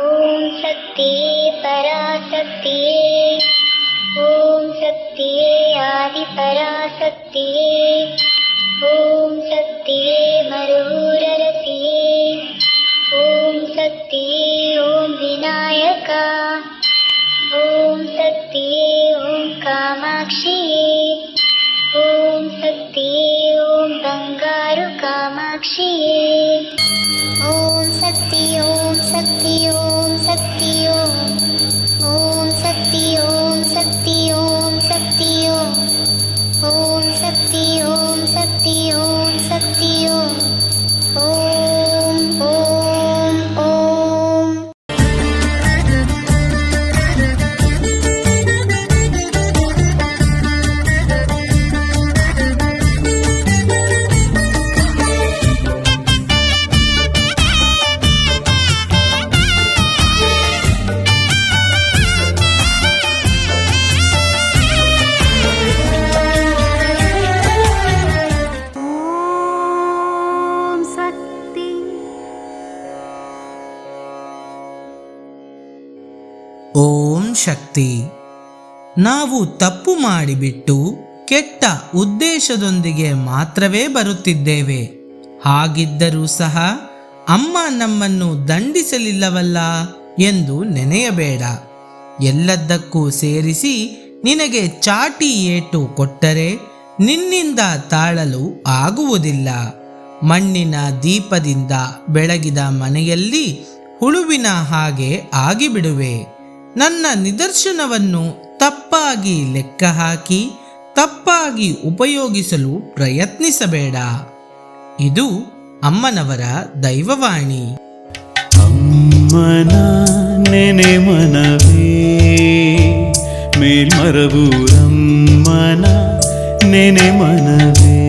ॐ परा सत्ये ॐ सत्य आदिपरा ॐ सत्ये मरुररति ॐ सत्य ॐ विनायका ॐ सत्य ॐ कामाक्षी ಓಂ ಶಕ್ತಿ. ನಾವು ತಪ್ಪು ಮಾಡಿಬಿಟ್ಟು ಕೆಟ್ಟ ಉದ್ದೇಶದೊಂದಿಗೆ ಮಾತ್ರವೇ ಬರುತ್ತಿದ್ದೇವೆ. ಹಾಗಿದ್ದರೂ ಸಹ ಅಮ್ಮ ನಮ್ಮನ್ನು ದಂಡಿಸಲಿಲ್ಲವಲ್ಲ ಎಂದು ನೆನೆಯಬೇಡ. ಎಲ್ಲದಕ್ಕೂ ಸೇರಿಸಿ ನಿನಗೆ ಚಾಟಿ ಏಟು ಕೊಟ್ಟರೆ ನಿನ್ನಿಂದ ತಾಳಲು ಆಗುವುದಿಲ್ಲ. ಮಣ್ಣಿನ ದೀಪದಿಂದ ಬೆಳಗಿದ ಮನೆಯಲ್ಲಿ ಹುಳುವಿನ ಹಾಗೆ ಆಗಿಬಿಡುವೆ. ನನ್ನ ನಿದರ್ಶನವನ್ನು ತಪ್ಪಾಗಿ ಲೆಕ್ಕ ಹಾಕಿ, ತಪ್ಪಾಗಿ ಉಪಯೋಗಿಸಲು ಪ್ರಯತ್ನಿಸಬೇಡ. ಇದು ಅಮ್ಮನವರ ದೈವವಾಣಿ. ಅಮ್ಮನ ನೆನೆ ಮನವೇ, ಮೇಲ್ಮರವೂರಮ್ಮನ ನೆನೆ ಮನವೇ.